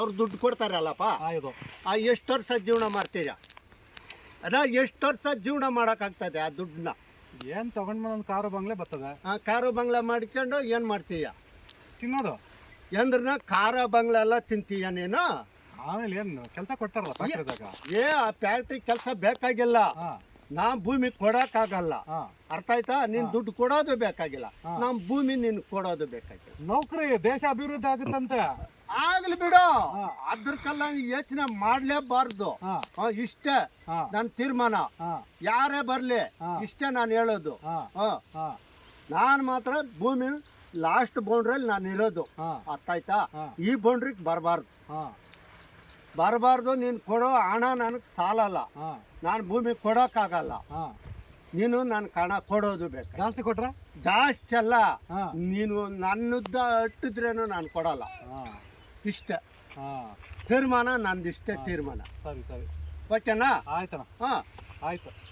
ಅವ್ರು ದುಡ್ಡು ಕೊಡ್ತಾರಲ್ಲಪ್ಪ? ಆ ಎಷ್ಟು ವರ್ಷ ಜೀವನ ಮಾಡ್ತೀರಾ? ಅದ ಎಷ್ಟು ವರ್ಷ ಜೀವನ ಮಾಡೋಕ್ಕಾಗ್ತದೆ ಆ ದುಡ್ಡನ್ನ? ಏನ್ ತಗೊಂಡ್ ಒಂದು ಕಾರು ಬಂಗ್ಲೆ ಬರ್ತದೆ? ಆ ಕಾರು ಬಂಗ್ಲ ಮಾಡ್ಕೊಂಡು ಏನು ಮಾಡ್ತೀಯ? ತಿನ್ನೋದು. ಎಂದ್ರನ ಖಾರ ಬಂಗ್ಲ ಎಲ್ಲ ತಿಂತೀಯ ನೀನು? ಆಮೇಲೆ ಏನ್ ಕೆಲಸ ಕೊಡ್ತಾರಲ್ಲ ಏ ಆ ಫ್ಯಾಕ್ಟ್ರಿ ಕೆಲಸ ಬೇಕಾಗಿಲ್ಲ. ಹಾ. ನಾ ಭೂಮಿ ಕೊಡೋಕ್ಕಾಗಲ್ಲ. ಹಾ. ಅರ್ಥ ಆಯ್ತಾ? ನೀನ್ ದುಡ್ಡು ಕೊಡೋದು ಬೇಕಾಗಿಲ್ಲ. ನಮ್ಮ ನಮ್ ಭೂಮಿ ನಿನ್ ಕೊಡೋದು ಬೇಕಾಗಿಲ್ಲ. ನೌಕರಿ ದೇಶ ಅಭಿವೃದ್ಧಿ ಆಗುತ್ತಂತೆ. ಆಗ್ಲಿ ಬಿಡು. ಅದ್ರ ಅದ್ರಕ್ಕೆಲ್ಲ ಯೋಚನೆ ಮಾಡ್ಲೇಬಾರ್ದು. ಇಷ್ಟೇ. ನನ್ನ ತೀರ್ಮಾನ. ಯಾರೇ ಬರ್ಲಿ ಇಷ್ಟೇ ನಾನು ಹೇಳೋದು. ನಾನು ಮಾತ್ರ ಭೂಮಿ ಲಾಸ್ಟ್ ಬೌಂಡ್ರಲ್ಲಿ ನಾನು ಇರೋದು. ಅರ್ಥಾಯ್ತಾ. ಈ ಬೌಂಡ್ರಿಗೆ ಬರಬಾರ್ದು. ಬರಬಾರ್ದು ನೀನು ಕೊಡೋ ಹಣ ನನಗೆ ಸಾಲಲ್ಲ. ನಾನು ಭೂಮಿ ಕೊಡೋಕ್ಕಾಗಲ್ಲ ನೀನು ನಾನು ಹಣ ಕೊಡೋದು ಬೇಕು. ಜಾಸ್ತಿ ಕೊಟ್ರೆ? ಜಾಸ್ತಿ ಅಲ್ಲ. ನೀನು ನನ್ನುದ್ದ ಅಟ್ಟಿದ್ರೇನು ನಾನು ಕೊಡಲ್ಲ. ಇಷ್ಟೇ. ತೀರ್ಮಾನ ನಂದಿಷ್ಟೇ ತೀರ್ಮಾನ. ಸರಿ ಸರಿ. ಓಕೆನಾ ಆಯ್ತಣ್ಣ. ಹಾಂ. ಆಯ್ತು.